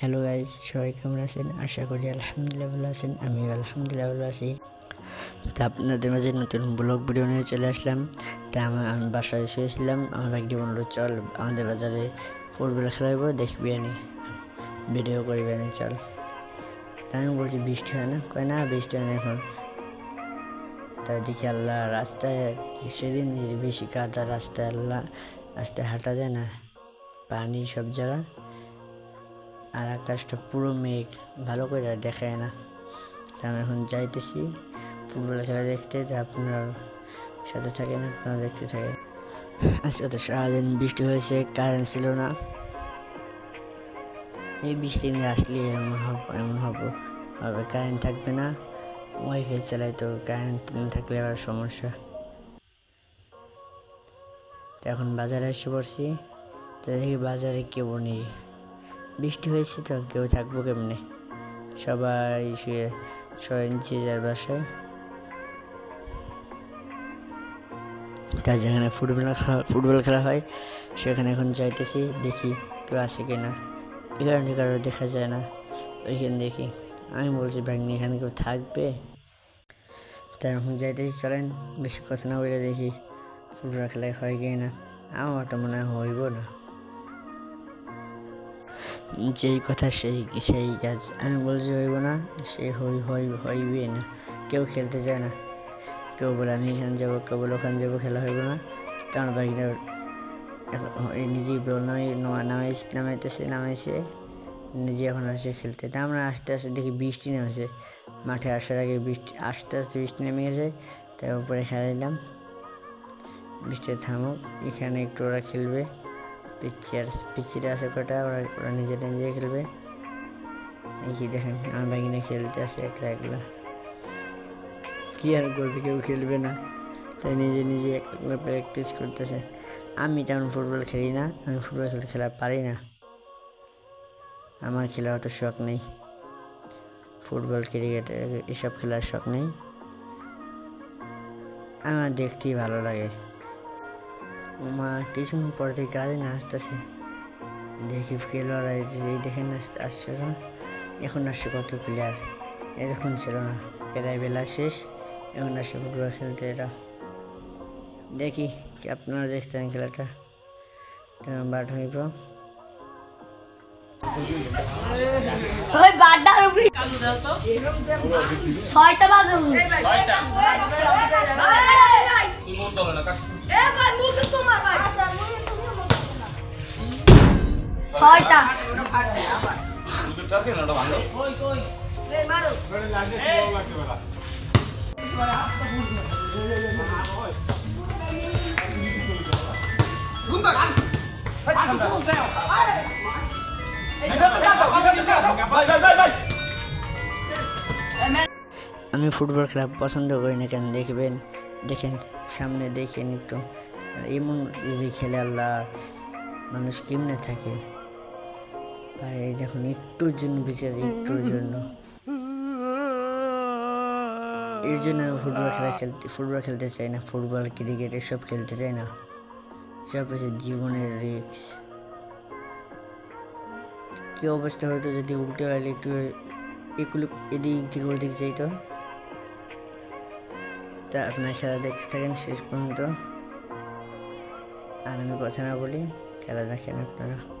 Hello guys সবাই কেমন আছেন? আশা করি আলহামদুলিল্লাহ ভালো আছেন, আমিও আলহামদুলিল্লাহ ভালো আছি। তা আপনাদের মাঝে নতুন ব্লগ ভিডিও নিয়ে চলে আসলাম। তা আমি বাসায় শুয়েছিলাম আমার একটি বন্ধু চল আমাদের বাজারে ফুটবল খেলা হইব দেখবি আনি। ভিডিও করবি আনি, চল। তা আমি বলছি, বৃষ্টি হয় না? কয়, না, বৃষ্টি হয় না এখন। তাই দেখি আল্লাহ, রাস্তায় সেদিন বেশি কাদা, রাস্তায় আল্লাহ, রাস্তায় হাঁটা যায় না। পানি সব জায়গা আর আকাশটা পুরো মেঘ, ভালো করে আর দেখায় না। তা আমি এখন যাইতেছি ফুটবল খেলা দেখতে, তা আপনার সাথে থাকেন, আপনারা দেখতে থাকেন। আজকে তো সারাদিন বৃষ্টি হয়েছে, কারেন্ট ছিল না। এই বৃষ্টি নিয়ে আসলে এমন হব, এমন হব। হবে কারেন্ট থাকবে না ওয়াইফাই চালাই তো কারেন্ট না থাকলে আবার সমস্যা। তো এখন বাজারে এসে পড়ছি, তো দেখি বাজারে কেউ নেই। বৃষ্টি হয়েছে তো, কেউ থাকব কেমনে? সবাই শুয়ে, সবাই যার বাসায়। তার যেখানে ফুটবল খেলা ফুটবল খেলা হয়, সেখানে এখন যাইতেছি, দেখি কেউ আসে কিনা। এ কারণে কারও দেখা যায় না, ওইখানে দেখি। আমি বলছি ব্যাগনি এখানে কেউ থাকবে? তার এখন যাইতেছি, চলেন, বেশি কথা না বলে দেখি ফুটবল খেলায় হয় কি না আমার তো মনে হয় হইব না। যেই কথা সেই সেই কাজ। আমি বলছি, হইব না। সে হই হই হইবে না। কেউ খেলতে চায় না। কেউ বলে, আমি এখানে যাব। কেউ বলে, ওখানে যাব। খেলা হইব না। কারণ বাইকটা এই নিজেই বল নামাই, নামাইতেছে, নামাইছে। নিজে এখন আসে খেলতে। তা আমরা আস্তে আস্তে দেখি বৃষ্টি নেমেছে। মাঠে আসার আগে বৃষ্টি, আস্তে আস্তে বৃষ্টি নেমে গেছে। তার উপরে খেলাইলাম বৃষ্টি থামুক। এখানে একটু ওরা খেলবে। পিচ্ছি আর পিচ্ছিটা আছে কটা ওরা ওরা নিজেরা নিজে খেলবে। এই কি দেখেন আমার বাগিনে খেলতে আসে একলা একলা। কি আর করবে, কেউ খেলবে না। তাই নিজে নিজে একলা প্র্যাকটিস করতেছে। আমি তেমন ফুটবল খেলি না, আমি ফুটবল খেলতে খেলা পারি না। আমার খেলার অত শখ নেই। ফুটবল ক্রিকেট এসব খেলার শখ নেই। আমার দেখতেই ভালো লাগে। মা কিছুক্ষণ পর থেকে গাড়ি না আসতেছে দেখি খেলোয়াড় এই দেখেন আসতে আসছে না এখন আসছে কত প্লেয়ার এতক্ষণ ছিল না প্রায় বেলা শেষ। এখন আসছে ফুটবল খেলতে এরা। দেখি কি আপনারা দেখতেন খেলাটা। বাট হইব? ওই বাড্ডার উপরে ছয়টা বাজে ছয়টা। আমি ফুটবল খেলা পছন্দ করি না কেন? দেখবেন, দেখেন, সামনে দেখেন একটু। এমন যদি খেলে আল্লাহ মানুষ কেমনে থাকে? এই দেখুন একটুর জন্য বেঁচে আছে একটুর জন্য। এর জন্য ফুটবল খেলা খেলতে, ফুটবল খেলতে চাই না, ফুটবল, ক্রিকেট এসব খেলতে চাই না। সব হচ্ছে জীবনের রিক্স কি অবস্থা হয়তো যদি উল্টে হলে একটু এগুলো এদিক থেকে ওদিক যাইতো। তা আপনার খেলা দেখতে থাকেন শেষ পর্যন্ত। আর আমি কথা না বলি, খেলা দেখেন আপনারা।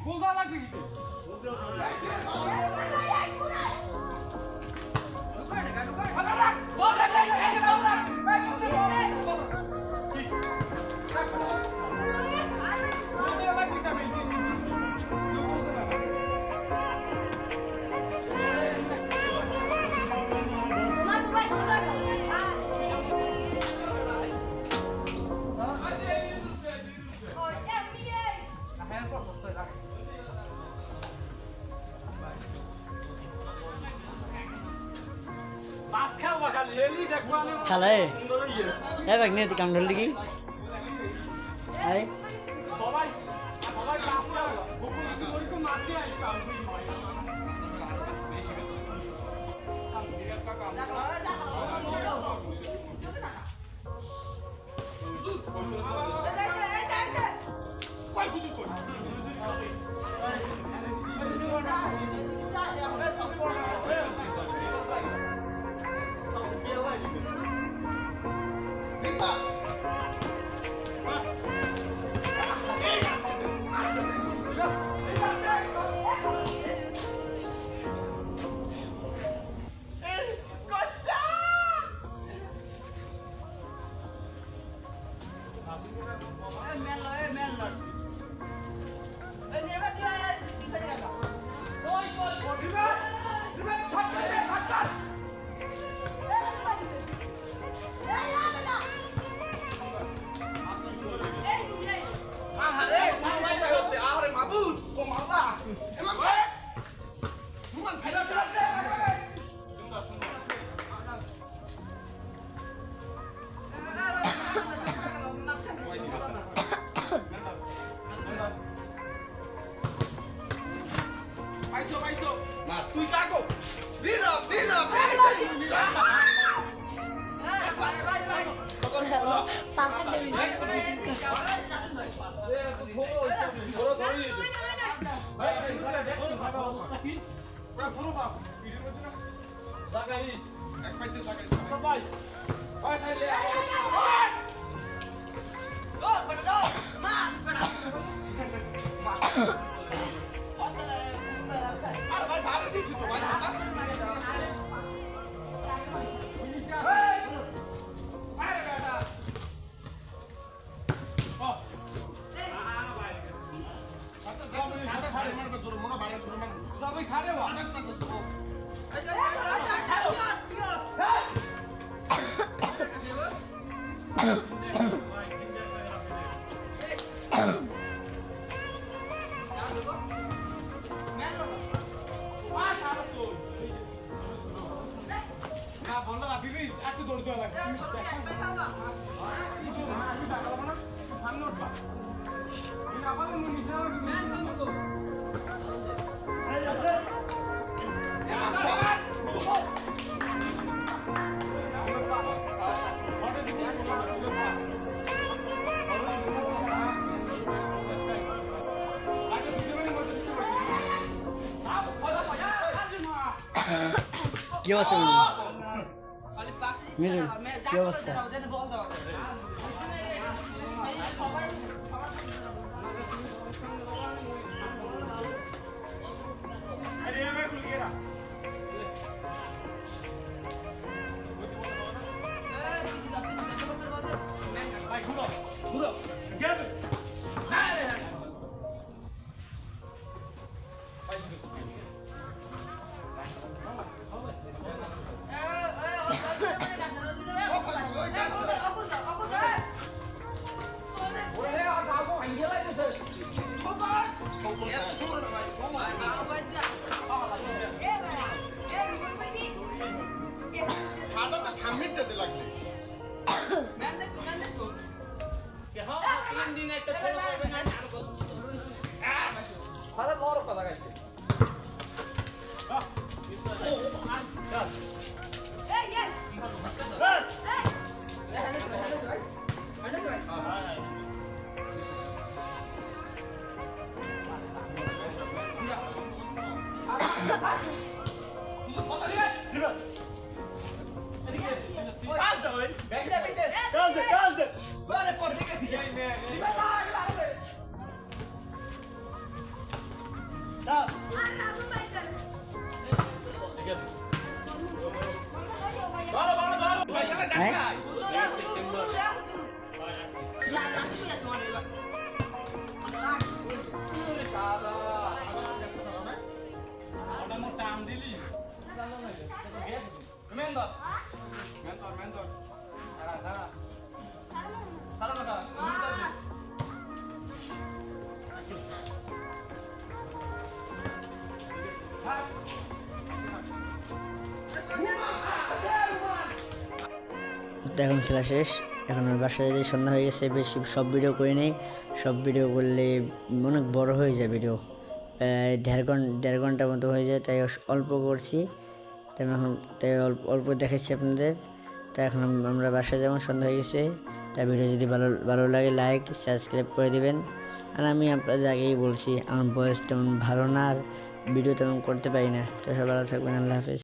বলবা লাগবে কি? খেলায় হ্যাঁ দেখ নে কাম ঢল দেখি তুই কাকো নীরব নীরব পাশে দেবি ধরো ধরে নিয়েছে ভাই ভাই ধরে দেখছো ভালো অবস্থা কি ধরো বাপ জাগাই এক পাইতে সাকাই ভাই ভাই খাইলে আর 这是不完 is. কি অবস্থা কি অবস্থা? হ্যাঁ মেন্দর মেন্দর মেন্দর দাঁড়া দাঁড়া তো এখন খেলা শেষ। এখন আমি বাসায় যেতে সন্ধ্যা হয়ে গেছে, বেশি সব ভিডিও করে নেই। সব ভিডিও করলে অনেক বড় হয়ে যায় ভিডিও প্রায় দেড় ঘণ্টা দেড় ঘণ্টার মতো হয়ে যায়, তাই অল্প করছি। তাই এখন তাই অল্প অল্প দেখাচ্ছি আপনাদের। তাই এখন আমরা বাসায় যেমন সন্ধ্যা হয়ে গেছে। তাই ভিডিও যদি ভালো ভালো লাগে লাইক সাবস্ক্রাইব করে দেবেন। আর আমি আপনাদের আগেই বলছি, আমার বয়স তেমন ভালো না, আর ভিডিও তেমন করতে পারি না। তো সবাই ভালো থাকবেন, আল্লাহ হাফেজ।